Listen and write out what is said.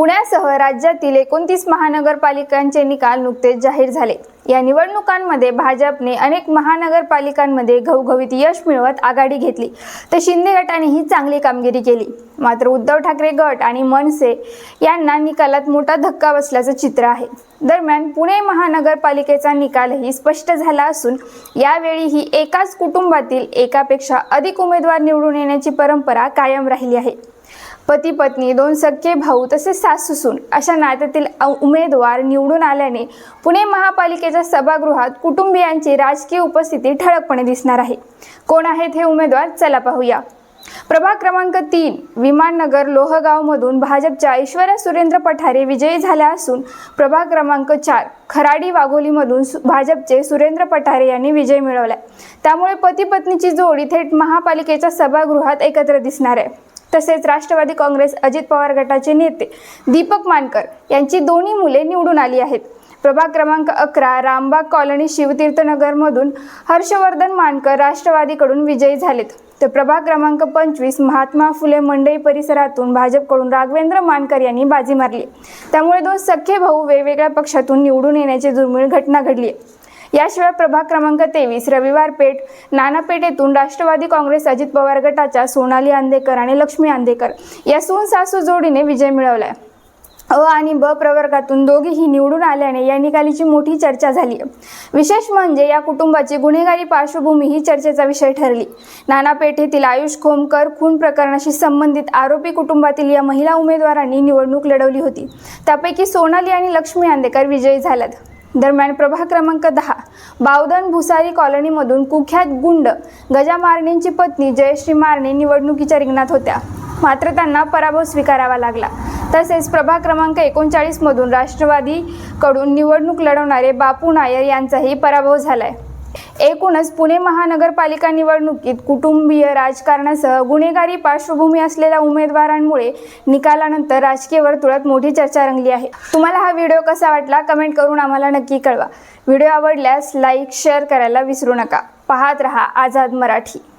पुण्यासह राज्यातील एकोणतीस महानगरपालिकांचे निकाल नुकतेच जाहीर झाले. या निवडणुकांमध्ये भाजपने अनेक महानगरपालिकांमध्ये घवघवीत यश मिळवत आघाडी घेतली. तर शिंदे गटानेही चांगली कामगिरी केली. मात्र उद्धव ठाकरे गट आणि मनसे यांना निकालात मोठा धक्का बसल्याचं चित्र आहे. दरम्यान पुणे महानगरपालिकेचा निकालही स्पष्ट झाला असून यावेळीही एकाच कुटुंबातील एकापेक्षा अधिक उमेदवार निवडून येण्याची परंपरा कायम राहिली आहे. पती पत्नी दोन सख्खे भाऊ तसेच सासूसून अशा नात्यातील उमेदवार निवडून आल्याने पुणे महापालिकेच्या सभागृहात कुटुंबियांची राजकीय उपस्थिती ठळकपणे दिसणार आहे. कोण आहेत हे उमेदवार? चला पाहूया. प्रभाग क्रमांक तीन विमाननगर लोहगावमधून भाजपच्या ऐश्वर्या सुरेंद्र पठारे विजयी झाल्या असून प्रभाग क्रमांक चार खराडी वाघोलीमधून सु- भाजपचे सुरेंद्र पठारे यांनी विजय मिळवला त्यामुळे पती पत्नीची जोडी थेट महापालिकेच्या सभागृहात एकत्र दिसणार आहे. तसेच राष्ट्रवादी काँग्रेस अजित पवार गटाचे नेते दीपक मानकर यांची दोन्ही मुले निवडून आली आहेत. प्रभाग क्रमांक अकरा रामबाग कॉलनी शिवतीर्थनगरमधून हर्षवर्धन मानकर राष्ट्रवादीकडून विजयी झालेत. तर प्रभाग क्रमांक पंचवीस महात्मा फुले मंडई परिसरातून भाजपकडून राघवेंद्र मानकर यांनी बाजी मारली. त्यामुळे दोन सख्खे भाऊ वेगवेगळ्या पक्षातून निवडून येण्याची दुर्मिळ घटना घडली आहे. याशिवाय प्रभाग क्रमांक तेवीस रविवार पेठ नानापेठेतून राष्ट्रवादी काँग्रेस अजित पवार गटाच्या सोनाली आंदेकर आणि लक्ष्मी आंदेकर या सून सासू जोडीने विजय मिळवलाय. अ आणि ब प्रवर्गातून दोघेही निवडून आल्याने या निकालीची मोठी चर्चा झाली. आहे विशेष म्हणजे या कुटुंबाची गुन्हेगारी पार्श्वभूमी ही चर्चेचा विषय ठरली. नानापेठेतील आयुष खोमकर खून प्रकरणाशी संबंधित आरोपी कुटुंबातील या महिला उमेदवारांनी निवडणूक लढवली होती. त्यापैकी सोनाली आणि लक्ष्मी आंदेकर विजयी झाल्यात. दरम्यान प्रभाग क्रमांक दहा बावधन भुसारी कॉलनीमधून कुख्यात गुंड गजा मारणेंची पत्नी जयश्री मारणे निवडणुकीच्या रिंगणात होत्या. मात्र त्यांना पराभव स्वीकारावा लागला. तसेच प्रभाग क्रमांक एकोणचाळीसमधून राष्ट्रवादीकडून निवडणूक लढवणारे बापू नायर यांचाही पराभव झालाय. एकूणच पुणे महानगरपालिका निवडणुकीत कुटुंबीय राजकारणासह गुन्हेगारी पार्श्वभूमी असलेल्या उमेदवारांमुळे निकालानंतर राजकीय वर्तुळात मोठी चर्चा रंगली आहे. तुम्हाला हा व्हिडिओ कसा वाटला कमेंट करून आम्हाला नक्की कळवा. व्हिडिओ आवडल्यास लाईक शेअर करायला विसरू नका. पाहत रहा आझाद मराठी.